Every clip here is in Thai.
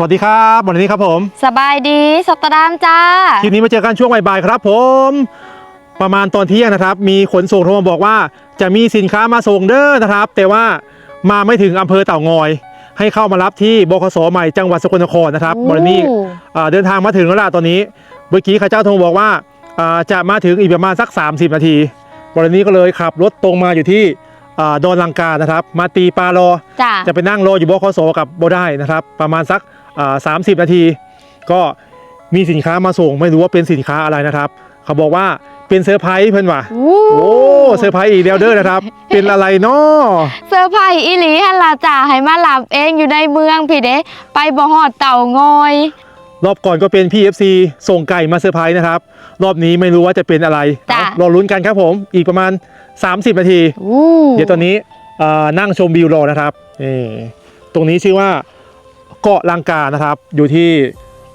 สวัสดีครับวันนี้ครับผม สบายดีสตรามจ้าคลิปนี้มาเจอกันช่วงบ่ายๆครับผม ประมาณตอนเที่ยงนะครับ มีขนส่งโทรมาบอกว่า จะมีสินค้ามาส่งเด้อนะครับ แต่ว่ามาไม่ถึงอำเภอเต่างอย ให้เข้ามารับที่บคสใหม่จังหวัดสกลนครนะครับวันนี้โอ้อ่าเดินทางมาถึงแล้วล่ะตอนนี้เมื่อกี้ข้าเจ้าโทรบอกว่าอ่าจะมาถึงอีกประมาณสัก 30 นาทีวันนี้ก็เลยขับรถตรงมาอยู่ที่อ่าดอนลังกานะครับ มาตีปลารอจ้าจะไปนั่งรออยู่บคสกับโบได้นะครับ ประมาณสัก สามสิบนาที ก็มีสินค้ามาส่งไม่รู้ว่าเป็นสินค้าอะไรนะครับ เขาบอกว่าเป็นเซอร์ไพรส์เพื่อนว่ะโอ้โอ้เซอร์ไพรส์อีกแล้วเด้อนะครับ เป็นอะไรเนาะเซอร์ไพรส์อีหลีฮันล่ะจ้าให้มาหลับเองอยู่ในเมืองพี่เด้ไปบ่ฮอดเต่างอย รอบก่อนก็เป็นพี่ FC ส่งไก่มาเซอร์ไพรส์นะครับ รอบนี้ไม่รู้ว่าจะเป็นอะไรจ้ะเอารอลุ้นกันครับผมอีกประมาณ 30 นาทีโอ้เดี๋ยวตอนนี้เอ่อนั่งชมวิวรอนะครับนี่ตรงนี้ชื่อว่า เกาะลังกานะครับ อยู่ที่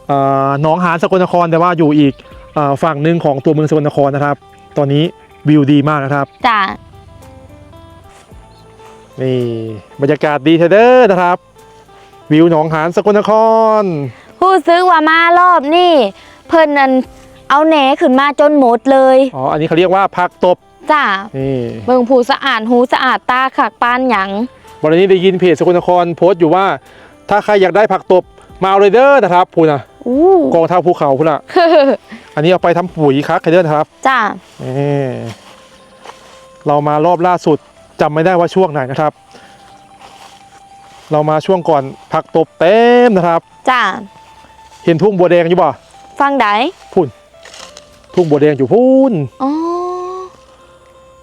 เอ่อหนองหานสกลนครแต่ว่าอยู่อีกเอ่อฝั่งหนึ่งของตัวเมืองสกลนครนะครับ ตอนนี้วิวดีมากนะครับจ้านี่บรรยากาศดีเทเดอร์นะครับ วิวหนองหานสกลนคร ผู้ซื้อว่ามารอบนี่เพิ่นนั่นเอาแหนขึ้นมาจนหมดเลยอ๋ออันนี้เขาเรียกว่าผักตบจ้านี่เบิ่งผู้สะอาดหูสะอาดตาขักปานหยังวันนี้ได้ยินเพจสกลนครโพสต์อยู่ว่า ถ้าใครอยากได้ผักตบมาเอาเลยเด้อนะครับพูดนะอู้กองทัพภูเขาพูดนะอันนี้เอาไปทำปุ๋ยคักไคเดอร์นะครับ จ้านี่เรามารอบล่าสุดจำไม่ได้ว่าช่วงไหนนะครับ เรามาช่วงก่อนผักตบเต็มนะครับ จ้าเห็นทุ่งบัวแดงอยู่ป่ะฟังไดพุ่น ทุ่งบัวแดงอยู่พูนอ๋อ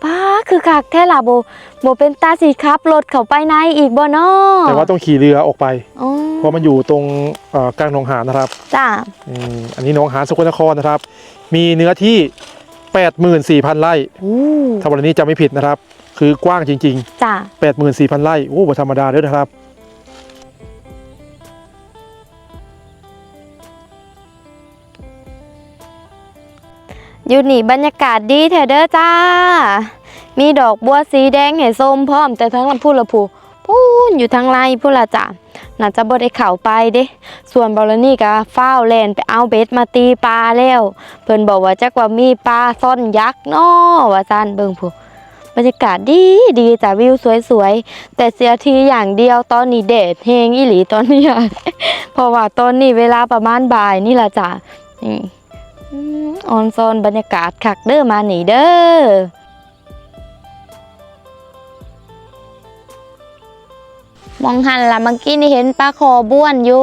ป้าคือคักแท้ล่ะโบโบเป็นตาสีครับรถเข้าไปในอีกบ่เนาะแต่ว่าต้องขี่เรือออกไปอ๋อเพราะมันอยู่ตรงเอ่อกลางหนองหานนะครับจ้าอืมอันนี้หนองหานสกลนครนะครับ มีเนื้อที่ 84,000ไร่อู้ถ้าวันนี้จำไม่ผิดนะครับ คือกว้างจริงจ้าๆ84,000ไร่โอ้บ่ธรรมดาเด้อนะครับ อยู่นี่บรรยากาศดีแท้เด้อจ้า มีดอกบัวสีแดงให้ส้มพร้อมแต่ทั้งลำพูละพูพูนอยู่ทางไรพูละจ้าน่าจะบ่ได้เข้าไปเด้ ส่วนบอลนี่ก็ฟ้าแลนไปเอาเบ็ดมาตีปลาแล้ว เพิ่นบอกว่าจักว่ามีปลาซ่อนยักษ์นาะว่าซันเบิ่งผู้บรรยากาศดีดีจ้ะวิวสวยๆ แต่เสียทีอย่างเดียวตอนนี้แดดแฮงอีหลีตอนนี้เพราะว่าตอนนี้เวลาประมาณบ่ายนี่ละจ้ะนี่ อืมออนซอนบรรยากาศคักเด้อมานี่เด้อมองหันละเมื่อกี้นี่เห็นปลาคอบ้วนอยู่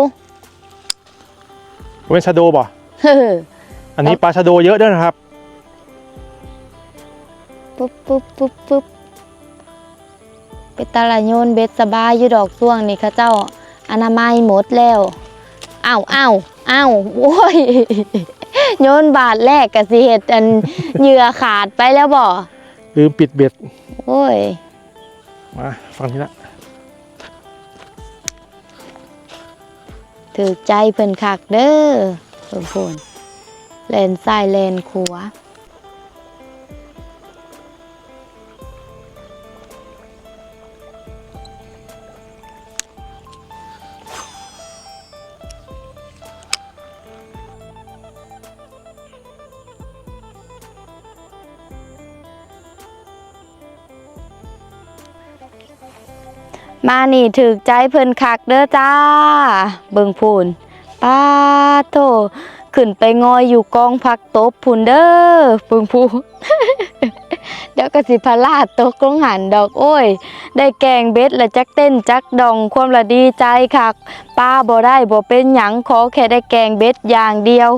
เป็นชาโดบ่เฮ้ออันนี้ปลาชาโดเยอะเด้วยนะครับ ปุ๊บปุ๊บปุ๊บปุ๊บเป็นตาลาโยนเบ็ดสบายอยู่ดอกซ่วงนี่เข้าเจ้า อนามัยหมดแล้วอ้าวอ้าวอ้าวโอ้ย โยนบาทแรกกะสิเห็ดอันเหยื่อขาดไปแล้วบ่ลืมปิดเบ็ด โอ้ย มาฟังนี้ละถือใจเพิ่นคักเด้อเพิ่นพูนเลนซ้ายเลนขวา มานี่ถึกใจเพิ่นคักเด้อจ้า เบิ่งพูนป้าโถขึ้นไปงอยอยู่กองพักตบพูนเด้อเบิ่งพูนเดี๋ยวก็สิพาลาดตกลงหันดอกโอ้ย ได้แกงเบ็ดและจักเต้นจักดองความละดีใจคักป้าบ่ได้บ่เป็นหยังขอแค่ได้แกงเบ็ดอย่างเดียว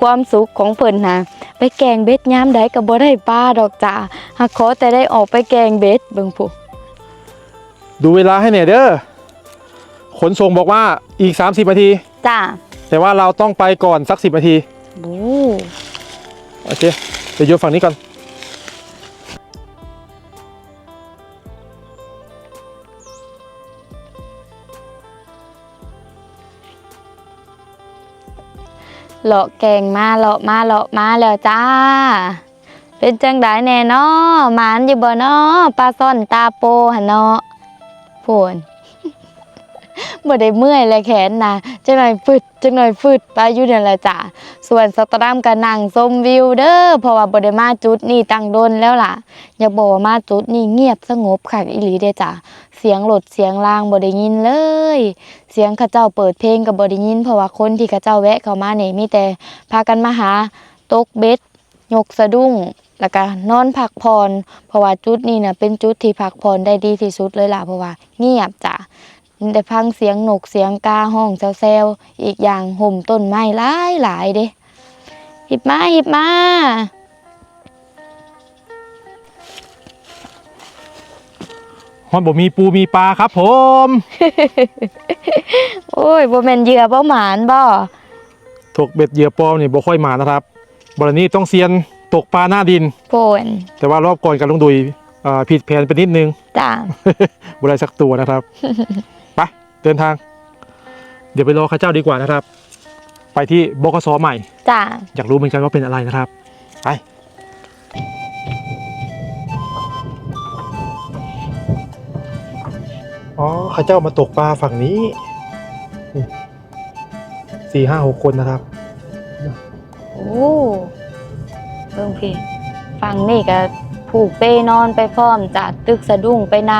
ความสุขของเพิ่นนะไปแกงเบ็ดยามใดก็บ่ได้ป้าดอกจ้าหากขอแต่ได้ออกไปแกงเบ็ดเบิ่งพู ดูเวลาให้หน่อยเด้อขนส่งบอกว่าอีก 30นาที จ้าแต่ว่าเราต้องไปก่อนสัก10นาทีโอ้โอเคเดี๋ยวโยนฝั่งนี้ก่อน เลาะแกงมาเลาะมาเลาะมาแล้วจ้า เป็นจังไดแน่นอหมานอยู่บ่นอปลาซ่อนตาโปหันเนาะ พูนบ่ได้เมื่อยเลยแขนนะจังหน่อยฟึดจังหน่อยฟึดไปอยู่นั่นแหละจ้ะส่วนสตรามก็นั่งชมวิวเด้อเพราะว่าบ่ได้มาจุดนี้ตั้งโดนแล้วล่ะ อยากบอกว่ามาจุดนี้เงียบสงบคักอีหลีเด้จ้ะเสียงรถเสียงรางบ่ได้ยินเลย เสียงเขาเจ้าเปิดเพลงก็บ่ได้ยิน เพราะว่าคนที่เขาเจ้าแวะเข้ามานี่มีแต่พากันมาหาตกเบ็ดยกสะดุ้ง แล้วก็นอนพักผ่อนเพราะว่าจุดนี้น่ะเป็นจุดที่พักผ่อนได้ดีที่สุดเลยล่ะเพราะว่าเงียบจ้ะได้ฟังเสียงนกเสียงกาห้องแซวๆอีกอย่างห่มต้นไม้หลายหลายๆเด้หิบมาหิบมาฮอนบ่มีปูมีปลาครับ ผม โอ้ยบ่แม่นเหยื่อบ่หมานบ่ถกเบ็ดเหยื่อปลอมนี่บ่ค่อยมานะครับบรนี้ต้องเซียน ตกปลาหน้าดินโพนแต่ว่ารอบก่อนกับลุงดุยเอ่อผิดแผนไปนิดนึง จ้ะบ่ได้สักตัวนะครับ ไปเดินทาง เดี๋ยวไปรอข้าเจ้าดีกว่านะครับ ไปที่บกสใหม่ จ้ะอยากรู้เหมือนกันว่าเป็นอะไรนะครับ ไป อ๋อข้าเจ้ามาตกปลาฝั่งนี้นี่สี่ห้าหกคนนะครับ โอ้ เบิ่งพี่ฟังนี่ก็ผูกเปนอนไปพร้อมจ้ะตึกสะดุ้งไปน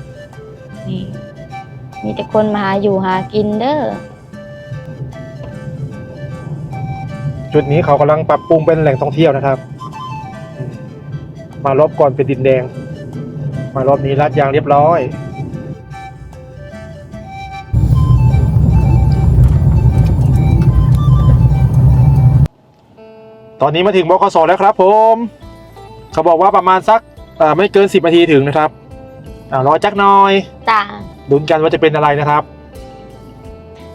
ำนี่มีแต่คนมาหาอยู่หากินเด้อจุดนี้เขากำลังปรับปรุงเป็นแหล่งท่องเที่ยวนะครับ มารอบก่อนเป็นดินแดง มารอบนี้ลาดยางเรียบร้อย ตอนนี้มาถึงบกสแล้วครับผมเขาบอกว่าประมาณสักอ่าไม่เกิน10นาทีถึงนะครับอ่ารอจักหน่อยจ้ะลุ้นกันว่าจะเป็นอะไรนะครับ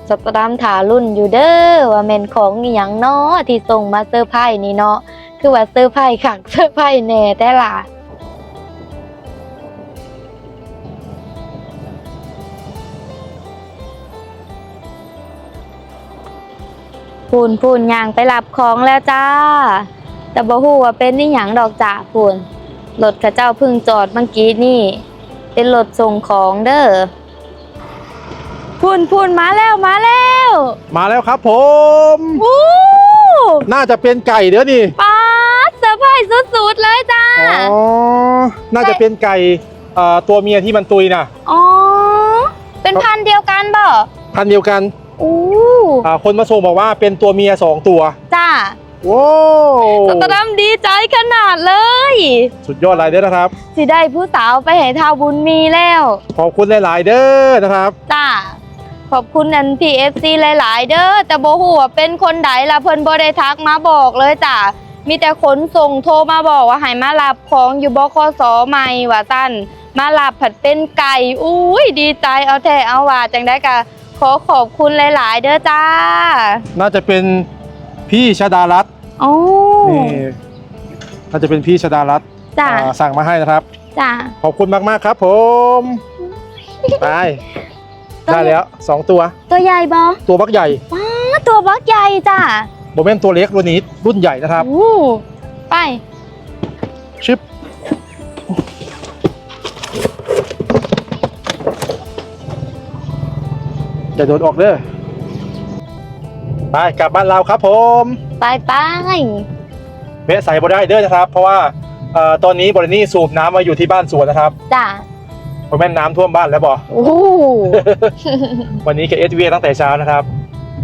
สตรามถารุ่นอยู่เด้อว่าแม่นของอหยังเนาะที่ส่งมาเซอร์ไพรส์นี่เนาะคือว่าเซอร์ไพรส์คักเซอร์ไพรส์แน่แต่ล่ะ พูนพูนย่างไปรับของแล้วจ้า แต่บ่ฮู้ว่าเป็นนี่หยังดอกจ้าพูนรถเข้าเจ้าเพึ่งจอดเมื่อกี้นี่ เป็นรถส่งของเด้อพูนพูนมาแล้วมาแล้วมาแล้วครับผมวู้น่าจะเป็นไก่เดี๋ยวนี่ป๊าดเซอร์ไพรส์สุดๆเลยจ้าอ๋อน่าจะเป็นไก่เอ่อตัวเมียที่มันตุยนะอ๋อเป็นพันธุ์เดียวกันบ่พันธุ์เดียวกัน อู้อ่าคนมาส่งบอกว่าเป็นตัวเมียสองตัวจ้าว้าวสตรัมดีใจขนาดเลย สุดยอดหลายเด้อนะครับ สิได้ผู้สาวไปให้ท้าวบุญมีแล้ว ขอบคุณหลายๆเด้อนะครับจ้าขอบคุณนันพีเอฟซีหลาย ๆ เด้อแต่โบหัวาเป็นคนใดล่ะเพิ่นบ่ได้ทักมาบอกเลยจ้ามีแต่ขนส่งโทรมาบอกว่าให้มารับของอยู่บคสใหม่ว่าสั้นมารับผัดเป็นไก่อุ้ยดีใจเอาแท้เอาว่าจังได้กะ ขอขอบคุณหลาย ๆ เด้อจ้า น่าจะเป็นพี่ชดารัตน์โอ้ นี่น่าจะเป็นพี่ชดารัตน์จ้า อ่าสั่งมาให้นะครับ จ้า ขอบคุณมาก ๆ ครับผมไปตัวได้แล้วสองตัวตัวใหญ่บอตัวบักใหญ่ตัวบักใหญ่จ้าโมเมนตัวเล็กรุ่นนี้รุ่นใหญ่นะครับ อู้ไป ชิป อย่าโดนออกเด้อไปกลับบ้านเราครับผมไปไปเวะใส่บ่ได้เด้อนะครับ เพราะว่าเอ่อตอนนี้บรินี่สูบน้ำมาอยู่ที่บ้านสวนนะครับจ้าเพราะแม่นน้ำท่วมบ้านแล้วบอโอ้วันนี้กับเอสวีตั้งแต่เช้านะครับ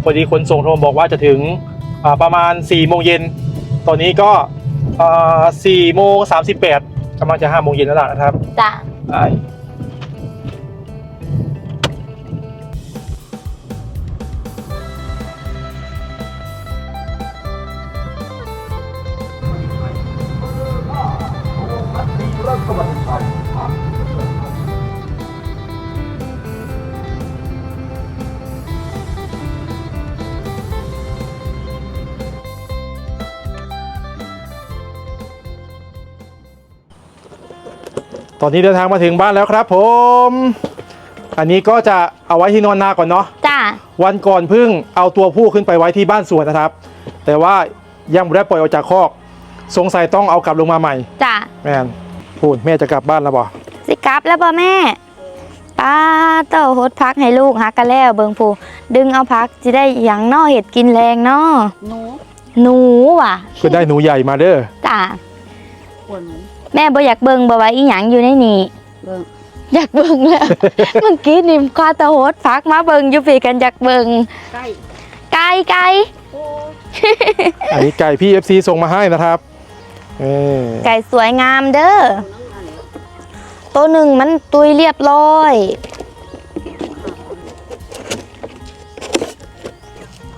พอดีคนส่งโทรบอกว่าจะถึงอ่าประมาณ4ี่โมงเย็น ตอนนี้ก็สี่โมงสามสิบแปดกำลังจะห้าโมงเย็นแล้วล่ะนะครับจ้าไป อนนี้เดินทางมาถึงบ้านแล้วครับผม อันนี้ก็จะเอาไว้ที่นอนนาก่อนเนาะจ้าวันก่อนเพิ่งเอาตัวผู้ขึ้นไปไว้ที่บ้านสวนนะครับ แต่ว่ายังไม่ได้ปล่อยออกจากคอก สงสัยต้องเอากลับลงมาใหม่ จ้าแม่นพูดแม่จะกลับบ้านแล้วบ่สิกลับแล้วป่ะแม่ไปป้าเต้าหดพักให้ลูกฮักกันแล้วเบิงผู้ดึงเอาพักจะได้หยังนอเห็ดกินแรงเนาะหนูหนูว่ะก็ได้หนูใหญ่มาเด้อจ้า ปวดหนู แม่บ่อยากเบิงบ่ว่าอีหยังอยู่ในนี่เบิ่งอยากเบิงแล้ว เมื่อกี้นิมคว้าเต้าหดพักมาเบิงอยู่ปีกันอยากเบิงใกล้ไก่ไก่โอ้อันนี้ไก่พี่ FC ส่งมาให้นะครับเออไก่สวยงามเด้อน้องอันนี้ตัวหนึ่งมันตุยเรียบร้อย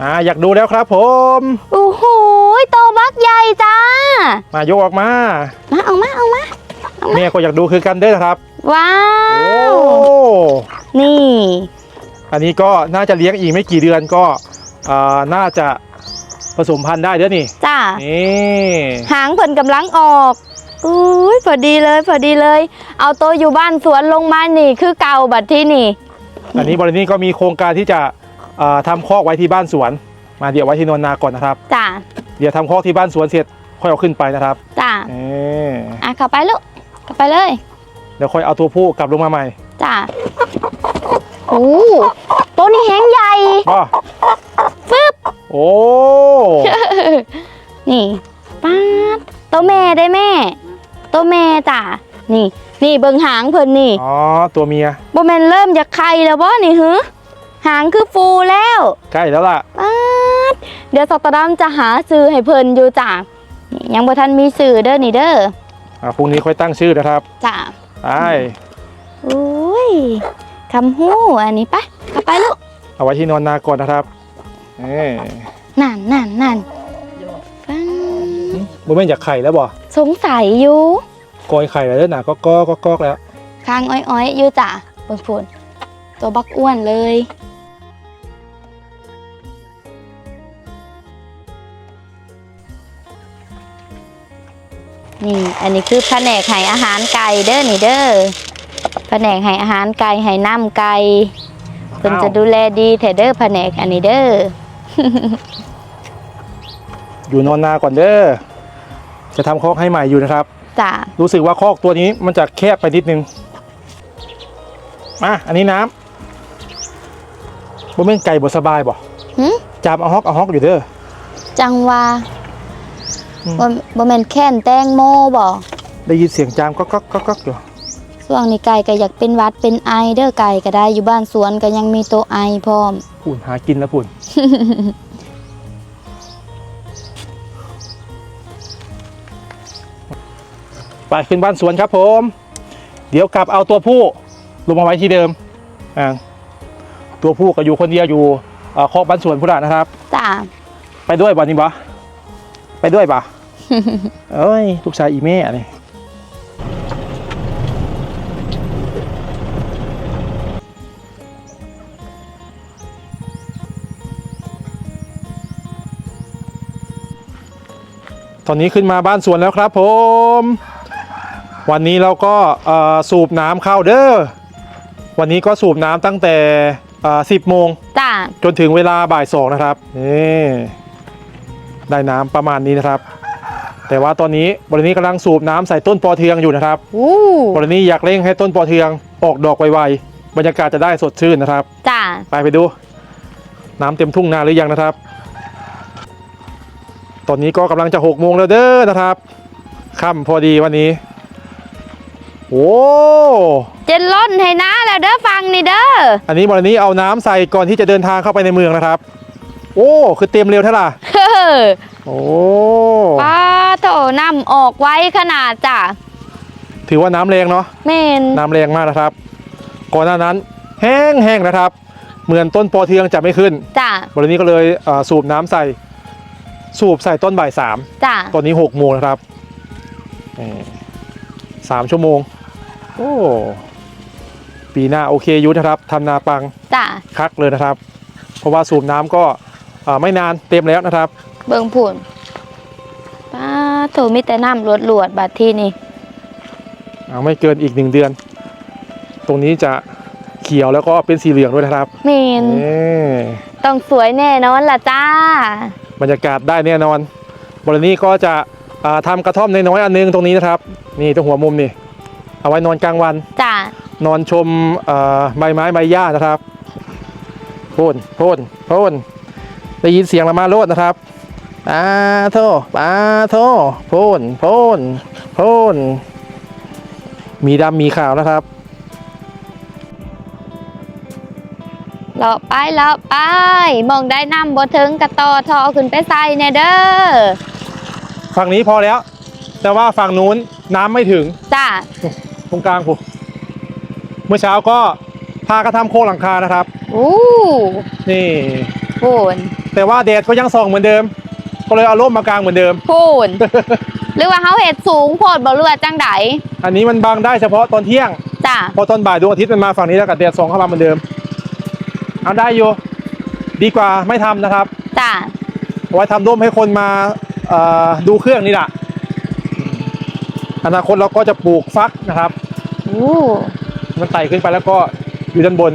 อ่าอยากดูแล้วครับผม โอ้โหโตบัก ใหญ่จ้ามายกออกมามาเอามาเอามาแม่ก็อยากดูคือกันเด้อนะครับ ว้าโอ้วนี่ อันนี้ก็น่าจะเลี้ยงอีกไม่กี่เดือนก็อ่าน่าจะผสมพันธุ์ได้เด้อนี่จ้านี่หางเพิ่นกำลังออกอุ้ยพอดีเลยพอดีเลย เอาโตวอยู่บ้านสวนลงมานี่ คือเก่าบัดที่นี่ อันนี้บรินี้ก็มีโครงการที่จะอ่าทำคอกไว้ที่บ้านสวน มาเดี๋ยวไว้ที่นนนาก่อนนะครับจ้า เดี๋ยวทำคอกที่บ้านสวนเสร็จค่อยเอาขึ้นไปนะครับจ้าเอออะเข้าไปลูกเข้าไปเลยเดี๋ยวค่อยเอาตัวผู้กลับลงมาใหม่จ้าโอ้ตัวนี้แหงใหญ่ว้าฟึบโอ้ นี่ป้าดตัวแม่ได้แม่ ตัวแม่จ้ะนี่ นี่เบิ่งหางเพิ่นนี่อ๋อ ตัวเมียบ่แม่นเริ่มจากไข่แล้วบ่นี่หือหางคือฟูแล้ว ใกล้แล้วล่ะป้า ดเดี๋ยวสตอดำจะหาซื้อให้เพิ่นอยู่จ้ะนี่ยังบ่ทันมีซื้อเด้อนี่เด้ออ่าพรุ่งนี้ค่อยตั้งชื่อนะครับจ้ะไปอุ้ยคำฮู้อันนี้ไปกลับไปลูกเอาไว้ที่นอนนาก่อนนะครับเออนั่นนั่นนั่นโยป้าดบ่แม่นอยากไข่แล้วบ่สงสัยอยู่กอยไข่แล้วเด้อหนาก็ก็ก็กอกแล้ว คางอ้อยๆอยู่จ้ะเบิ่งพูนตัวบักอ้วนเลย นี่ อันนี้คือแผนกให้อาหารไก่เด้อนี่เด้อแผนกให้อาหารไก่ให้น้ำไก่เพิ่นจะดูแลดีแท้เด้อแผนกอันนี้เด้อ อยู่นอนนาก่อนเด้อ จะทำคอกให้ใหม่อยู่นะครับ จ้ะรู้สึกว่าคอกตัวนี้มันจะแคบไปนิดนึง มา อันนี้น้ำบ่แม่นไก่บ่สบายบ่หึจับเอาฮอกเอาฮอกอยู่เด้อ จังว่าอืม บ่บ่แม่นแค่นแตงโมบ่ได้ยินเสียงจามก็ก็ก็ก็อยู่ช่วงนี้ไก่ก็อยากเป็นหวัดเป็นไอเด้อไก่ก็ได้อยู่บ้านสวนก็ยังมีตัวไอพร้อมปุ่นหากินแล้วปุ่นไปขึ้นบ้านสวนครับผม เดี๋ยวกลับเอาตัวผู้ลงมาไว้ที่เดิมอ่าตัวผู้ก็อยู่คนเดียวอยู่เอ่อคอกบ้านสวนพุทธนะครับจ้าไปด้วยบ่นี่บ่ไปด้วยบ่ เอ้ย ลูกชายอีแม่นี่ตอนนี้ขึ้นมาบ้านสวนแล้วครับผม วันนี้เราก็เอ่อสูบน้ำเข้าเด้อ วันนี้ก็สูบน้ำตั้งแต่เอ่อ10โมงจ้าจนถึงเวลาบ่ายสองนะครับนี่ได้น้ำประมาณนี้นะครับ แต่ว่าตอนนี้บรินี้กำลังสูบน้ำใส่ต้นปอเทืองอยู่นะครับอู้บรินี้อยากเร่งให้ต้นปอเทืองออกดอกไวๆบรรยากาศจะได้สดชื่นนะครับจ้าไปไปดู น้ำเต็มทุ่งนาหรือยังนะครับ ตอนนี้ก็กำลังจะหกโมงแล้วเด้อนะครับค่ำพอดีวันนี้โอ้เจนล้นให้นะแล้วเด้อฟังนี่เด้ออันนี้บรินี้เอาน้ำใส่ก่อนที่จะเดินทางเข้าไปในเมืองนะครับ โอ้คือเต็มเร็วเท่าไหร่เฮ้อ โอ้ป้าโถน้ำออกไว้ขนาดจ้ะถือว่าน้ำแรงเนาะเมนน้ำแรงมากนะครับ ก่อนหน้านั้นแห้งแห้งนะครับ เหมือนต้นปอเทืองจะไม่ขึ้นจ้ะวันนี้ก็เลยเอ่อสูบน้ำใส่ สูบใส่ต้นบ่ายสามจ้ะตอนนี้หกโมงนะครับนี่สามชั่วโมง โอ้ปีหน้าโอเคอยุนะครับทำนาปังจ้ะคักเลยนะครับ เพราะว่าสูบน้ำก็เอ่อไม่นานเต็มแล้วนะครับ เบิ่งผุนป้าโถมีแต่น้ำหลวดๆบัดที่นี่เอาไม่เกินอีกหนึ่งเดือน ตรงนี้จะเขียวแล้วก็เป็นสีเหลืองด้วยนะครับเมนนี่ต้องสวยแน่นอนล่ะจ้า บรรยากาศได้แน่นอนบรินี้ก็จะอ่าทำกระท่อมน้อยๆอันนึงตรงนี้นะครับ นี่ตรงหัวมุมนี่ เอาไว้นอนกลางวัน จ้ะนอนชมเอ่อใบไม้ใบหญ้านะครับ โพ่นโพ่นโพ่น ได้ยินเสียงละมาโลดนะครับปาโทปาโทโพ่นโพ่นโพ่นมีดำมีขาวนะครับเลาะไปเลาะไป มองได้นำบ่ถึงกระต่อทอขึ้นไปใส่แน่เด้อฝั่งนี้พอแล้ว แต่ว่าฝั่งนู้นน้ำไม่ถึง จ้าตรงกลางผมเมื่อเช้าก็พากระทำโครงหลังคานะครับ อู้นี่พูน แต่ว่าแดดก็ยังส่องเหมือนเดิม ก็เลยเอาร่มมากางเหมือนเดิม พูน หรือว่าเขาเห็ดสูงโพดบ่เรือว่าจังไดอันนี้มันบังได้เฉพาะตอนเที่ยง จ้าพอตอนบ่ายดวงอาทิตย์มันมาฝั่งนี้แล้วกับแดดส่องเข้ามาเหมือนเดิมเอาได้อยู่ดีกว่าไม่ทำนะครับจ้าเอาไว้ทำร่มให้คนมาเอ่อดูเครื่องนี่แหละอนาคตเราก็จะปลูกฟักนะครับ อู้ มันไต่ขึ้นไปแล้วก็อยู่ด้านบน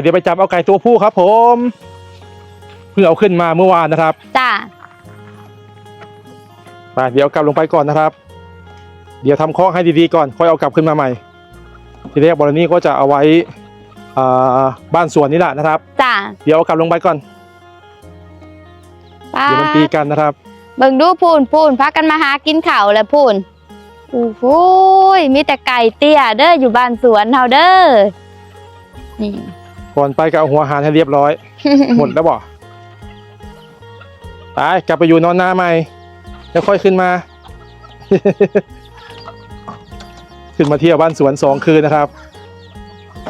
เดี๋ยวไปจับเอาไก่ตัวผู้ครับผม เพิ่งเอาขึ้นมาเมื่อวานนะครับจ้าไปเดี๋ยวกลับลงไปก่อนนะครับ เดี๋ยวทำคอกให้ดีๆก่อน ค่อยเอากลับขึ้นมาใหม่ ทีแรกบอลนี่ก็จะเอาไว้อ่าบ้านสวนนี่แหละนะครับจ้าเดี๋ยวเอากลับลงไปก่อนป้าเดี๋ยวมันตีกันนะครับเบิ่งดูพูนพูนพักกันมาหากินข้าวแล้วพูนโอ้โหยมีแต่ไก่เตี้ยเด้ออยู่บ้านสวนเฮาเด้อนี่ ก่อนไปก็เอาหัวหารให้เรียบร้อย หมดแล้วบ่ตายกลับไปอยู่นอนหน้าใหม่ แล้วค่อยขึ้นมา ขึ้นมาเที่ยวบ้านสวนสองคืนนะครับ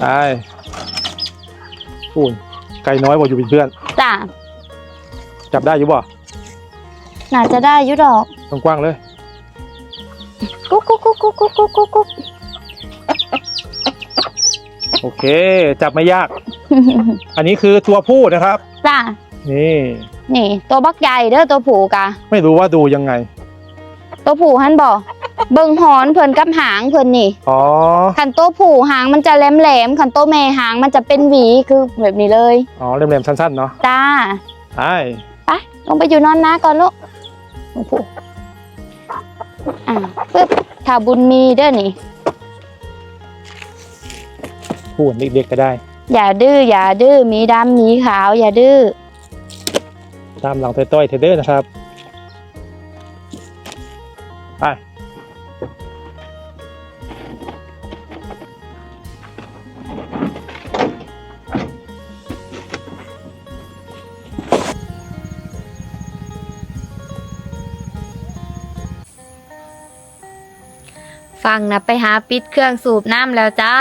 ตายพูนไก่น้อยบ่อยู่เป็นเพื่อน จ้าจับได้อยู่บ่น่าจะได้อยุดอกกว้างๆเลยก๊กกุ๊กกุ๊กกุ๊กกุ๊กกุ๊กกุ๊ก โอเค จับไม่ยาก อันนี้คือตัวผู้นะครับ จ้านี่ นี่ ตัวบักใหญ่เด้อตัวผูกะ ไม่รู้ว่าดูยังไง ตัวผูหันบ่เบิ่งหอนเพิ่นกับหางเพิ่นนี่อ๋อคันตัวผูหางมันจะแหลมแหลมๆคันตัวแม่หางมันจะเป็นหวีคือแบบนี้เลยอ๋อแหลมๆสั้นๆเนาะจ้าใช่ไปลงไปอยู่นอนนาก่อนลูกโอ้โหอ่าปึ๊บถ้าบุญมีเด้อนี่ ผู้เด็กๆก็ได้ อย่าดื้ออย่าดื้อมีดำมีขาว อย่าดื้อตามหลังต้อยๆเทเดอร์นะครับไปฟังนะไปหาปิดเครื่องสูบน้ำแล้วจ้า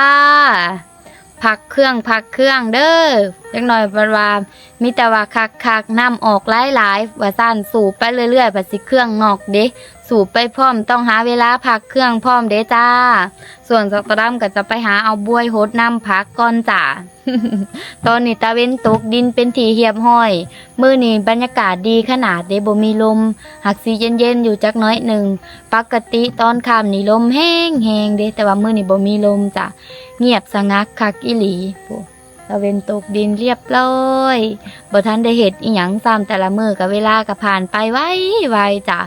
พักเครื่องพักเครื่องเด้อ จักหน่อยบรวามีแต่ว่าคักคักน้ำออกหลายหลายว่าสั้นสูบไปเรื่อยๆบัดสิเครื่องนอกเด้สูบไปพร้อมต้องหาเวลาพักเครื่องพร้อมเด้จ้า ส่วนสกดัมก็จะไปหาเอาบวยโหดน้ำพักก่อนจ้าตอนนี้ตะเว้นตกดินเป็นทีเหียบห้อย มื้อนี้บรรยากาศดีขนาดเดบมีลม หักสีเย็นๆอยู่จักน้อยหนึ่ง ปกติตอนค่ำนี่ลมแห้งแห้งเด้แต่ว่ามื้อนี้บ่มีลมจ้ะเงียบสงักคักอีหลีโอ้ ตะเวนตกดินเรียบร้อยบ่ทันได้เห็ดอีหยังซ้ำแต่ละมือกับเวลาก็ผ่านไปไวไวจ้ะ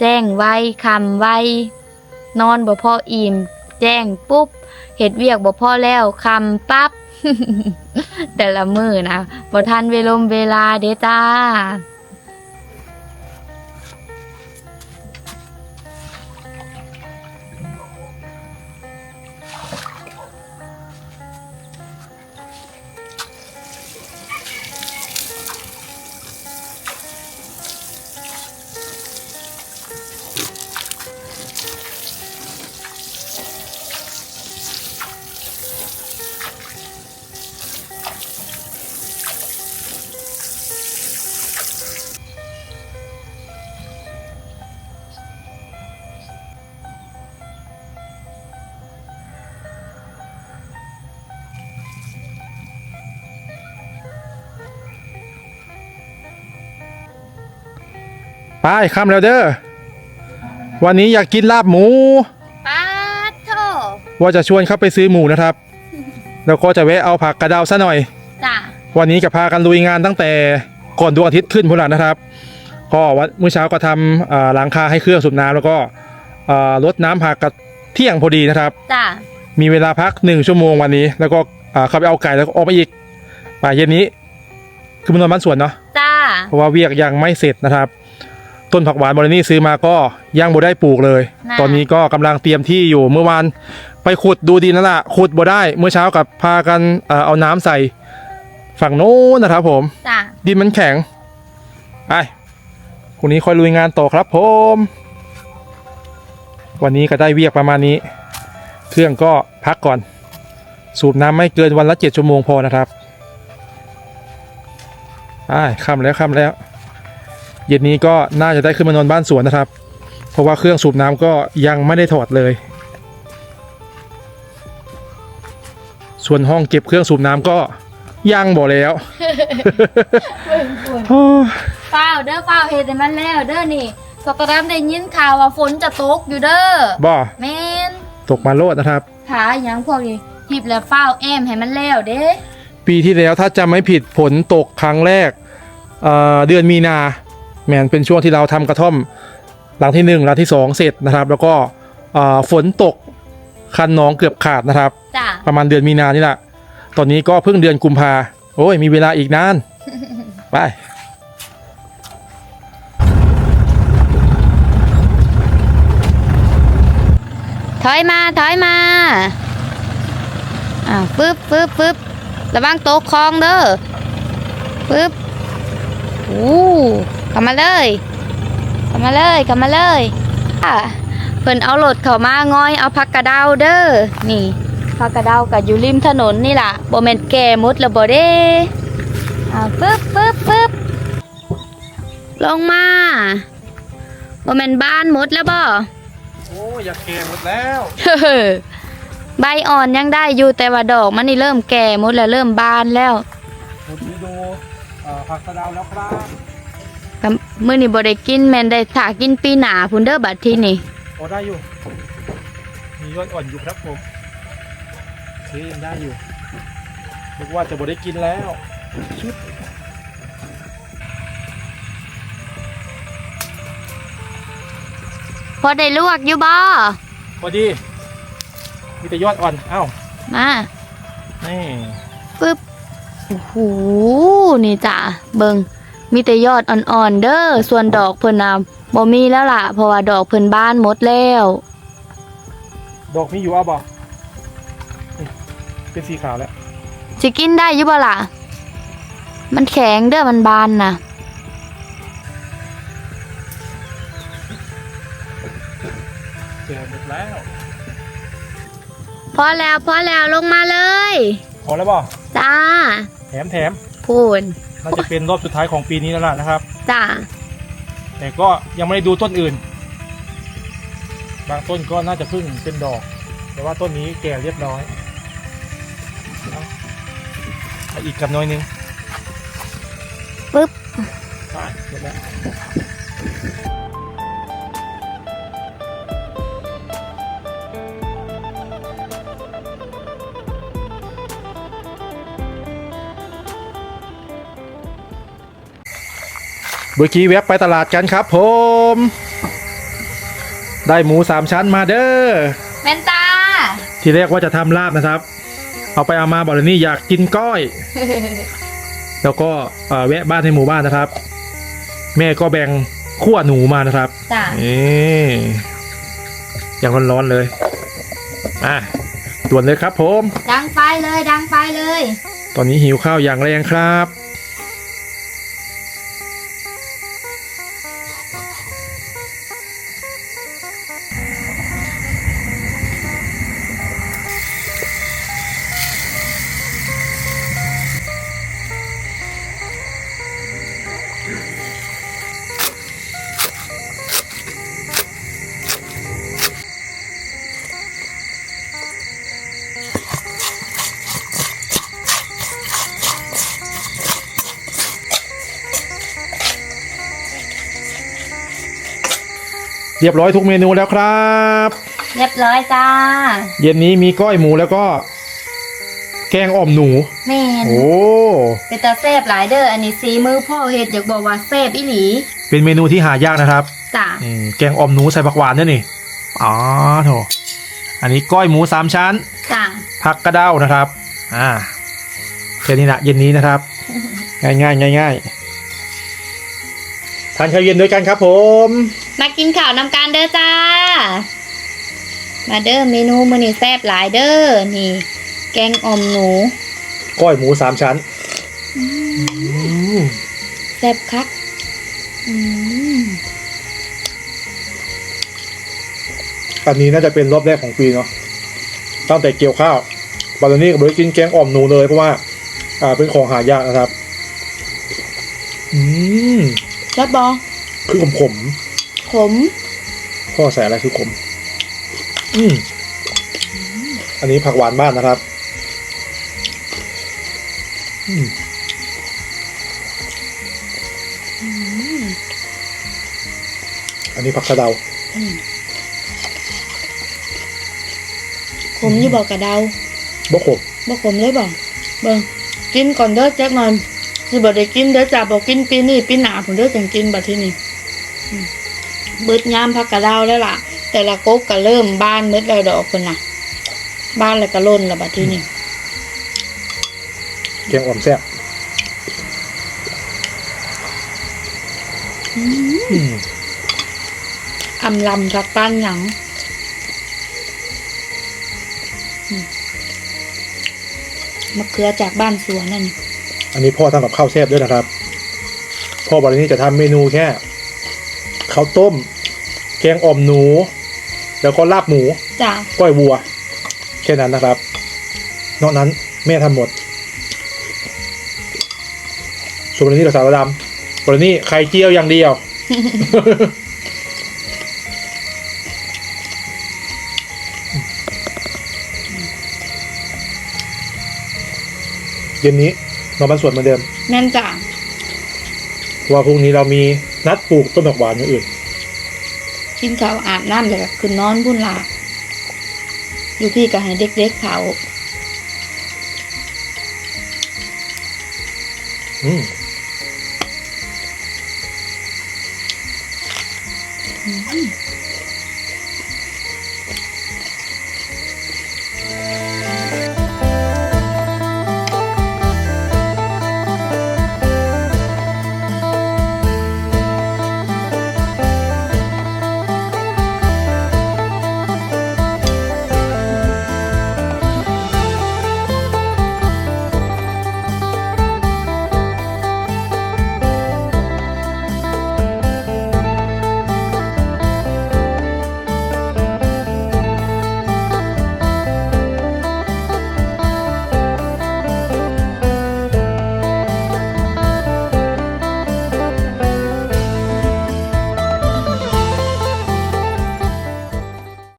แจ้งไวคำไวนอนบ่พออิ่มแจ้งปุ๊บเห็ดเวียกบ่พอแล้วคำปั๊บแต่ละมือนะบ่ทันเวลมเวลาเด้จ้า ไปค่ำแล้วเด้อวันนี้อยากกินลาบหมูปาโทว่าจะชวนเข้าไปซื้อหมูนะครับ แล้วก็จะแวะเอาผักกระเดาซะหน่อย จ้ะวันนี้จะพากันลุยงานตั้งแต่ก่อนดวงอาทิตย์ขึ้นพุ่นละนะครับ ก็วันเมื่อเช้าก็ทำอ่าหลังคาให้เครื่องสูบน้ำแล้วก็อ่ารดน้ำผักกับเที่ยงพอดีนะครับ จ้ะมีเวลาพักหนึ่งชั่วโมงวันนี้ แล้วก็อ่าเข้าไปเอาไก่แล้วก็ออกมาอีกป่ายเย็นนี้ คือมันนอนบ้านสวนเนาะจ้าเพราะว่าเวียกยังไม่เสร็จนะครับ ต้นผักหวานบรินี่ซื้อมาก็ยังบ่ได้ปลูกเลยตอนนี้ก็กำลังเตรียมที่อยู่เมื่อวานไปขุดดูดินนั่นแหละขุดบ่ได้เมื่อเช้ากับพากันเอ่อเอาน้ำใส่ฝั่งโน้นนะครับผม จ้ะดินมันแข็งไปพรุ่งนี้ค่อยลุยงานต่อครับผม วันนี้ก็ได้เวียกประมาณนี้ เครื่องก็พักก่อน สูบน้ำไม่เกินวันละเจ็ดชั่วโมงพอนะครับไปค่ำแล้วค่ำแล้ว เย็นนี้ก็น่าจะได้ขึ้นมานอนบ้านสวนนะครับ เพราะว่าเครื่องสูบน้ำก็ยังไม่ได้ถอดเลย ส่วนห้องเก็บเครื่องสูบน้ำก็ยังบ่แล้วโอ้เฝ้าเด้อเฝ้าเฮ็ดให้มันแล้วเด้อนี่สกอตามได้ยินข่าวว่าฝนจะตกอยู่เด้อบ่แม่นตกมาโลดนะครับหาหยังพวกนี้หิบแล้วเฝ้าแอมให้มันแล้วเด้ ปีที่แล้วถ้าจำไม่ผิดฝนตกครั้งแรกเอ่อเดือนมีนา แมนเป็นช่วงที่เราทำกระท่อมหลังที่หนึ่งหลังที่สองเสร็จนะครับ แล้วก็เอ่อฝนตกคันน้องเกือบขาดนะครับจ้ะประมาณเดือนมีนานี่แหละตอนนี้ก็เพิ่งเดือนกุมภาโอ้ยมีเวลาอีกนาน ไปถอยมาถอยมาอ่าปึ๊บปึ๊บปึ๊บระวังตกคลองเด้อปึ๊บอู้ เข้ามาเลยเข้ามาเลยเข้ามาเลยอะเพิ่นเอารถเข้ามางอยเอาผักกระเดาวเด้อนี่ผักกระเดาวก็อยู่ริมถนนนี่ล่ะบ่แม่นแก่หมดแล้วบ่เด้อ่าปึ๊บปึ๊บปึ๊บลงมาบ่แม่นบ้านหมดแล้วบ่โอ้ยอยากแก่หมดแล้วใบอ่อนยังได้อยู่แต่ว่าดอกมันนี่เริ่มแก่หมดแล้วเริ่มบานแล้วผมนี้ดูผักสะดาวแล้วครับ ก็มื้อนี้บ่ได้กินแม่นได้ถ้ากินปีหน้าพุ่นเด้อบัดทีนี้พอได้อยู่ มียอดอ่อนอยู่ครับผมเฮ้ยยังได้อยู่นึกว่าจะบ่ได้กินแล้วชุดพอได้ลวกอยู่บ่พอดี มีแต่ยอดอ่อน เอ้า มานี่ปึ๊บโอ้โหนี่จ้ะเบิ่ง มีแต่ยอดอ่อนๆเด้อส่วนดอกเพิ่นน่ะบ่มีแล้วล่ะ เพราะว่าดอกเพิ่นบานหมดแล้ว ดอกมีอยู่เอาบ่นี่เป็นสีขาวแล้ว สิกินได้อยู่บ่ล่ะ มันแข็งเด้อมันบานน่ะ เจอหมดแล้ว พอแล้วพอแล้วลงมาเลย พอแล้วบ่จ้า แถมแถมพูน น่าจะเป็นรอบสุดท้ายของปีนี้แล้วล่ะนะครับ จ้าแต่ก็ยังไม่ได้ดูต้นอื่น บางต้นก็น่าจะเพิ่งเป็นดอก แต่ว่าต้นนี้แก่เรียบร้อยเอาเอาอีกกับน้อยหนึงปึ๊บไปเสร็จแล้ว เมื่อกี้แวะไปตลาดกันครับผม ได้หมูสามชั้นมาเด้อแมนตา ทีแรกว่าจะทำลาบนะครับ เอาไปเอามาบอกเลยนี่อยากกินก้อย แล้วก็เอ่อแวะบ้านในหมู่บ้านนะครับ แม่ก็แบ่งขั้วหนูมานะครับจ้านี่อย่างร้อนๆเลยอะด่วนเลยครับผม ดังไฟเลยดังไฟเลย ตอนนี้หิวข้าวอย่างแรงครับ เรียบร้อยทุกเมนูแล้วครับ เรียบร้อยจ้า เย็นนี้มีก้อยหมูแล้วก็ แกงอ่อมหนู แม่นโอ้เป็นตาแซ่บหลายเด้ออันนี้สีมือพ่อเฮ็ดอยากบอกว่าแซ่บอีหลีเป็นเมนูที่หายากนะครับจ้าอืมแกงอ่อมหนูใส่ผักหวานด้วยนี่อ๋อโถอันนี้ก้อยหมูสามชั้น จ้าผักกระเด้านะครับ อ่าแค่นี้นะเย็นนี้นะครับ ง่ายง่ายง่ายง่ายๆทานข้าวเย็นด้วยกันครับผม มากินข้าวนำกันเด้อจ้า มาเด้อเมนูมื้อนี้แซ่บหลายเด้อนี่ แกงอ่อมหนูก้อยหมูสามชั้นอืมแซ่บคักอืมอันนี้น่าจะเป็นรอบแรกของปีเนาะตั้งแต่เกี่ยวข้าวบัลนี้ก็เลยกินแกงอ่อมหนูเลยเพราะว่า อ่าเป็นของหายากนะครับ อืมแซ่บบ่คือขมขม ขมๆพ่อใส่อะไรคือขม อืมอันนี้ผักหวานบ้านนะครับ อืมอันนี้ผักกระเดาขมอยู่บ่กระเดาบกขมบ่ขมเลยบ่เบิ่งกินก่อนเด้อแจ็คหน่อยสิบ่ได้กินเด้อจ้าบ่กินปีนี้ปีหน้าผมเด้อจังกินบัดทีนี้อืม เบิดยามพักกระเดาวแล้วล่ะ แต่ละกกก็เริ่มบานเบิดแล้วดอกเพิ่นน่ะบานแล้วก็ล้นแล้วบัดทีนี้แกงอ่อมแซ่บอืมอำลำกับปานหยังอืมมะเขือจากบ้านสวนนั่น อันนี้พ่อทำกับข้าวแซ่บด้วยนะครับ พ่อบอกว่านี้จะทำเมนูแค่ ข้าวต้ม แกงอ่อมหนู แล้วก็ลาบหมูจ้าก้อยวัว แค่นั้นนะครับ นอกนั้นแม่ทำหมด ส่วนวันนี้กับสาวดำวันนี้ไข่เจียวอย่างเดียว เย็นนี้นอนบ้านสวนเหมือนเดิม แม่นจ้าเพราะว่าพรุ่งนี้เรามี นัดปลูกต้นดอกหวานอย่างอื่นกินข้าวอาบน้ำแล้วก็คือนอนบุญลาอยู่พี่ก็ให้เด็กๆเผาอืมอืม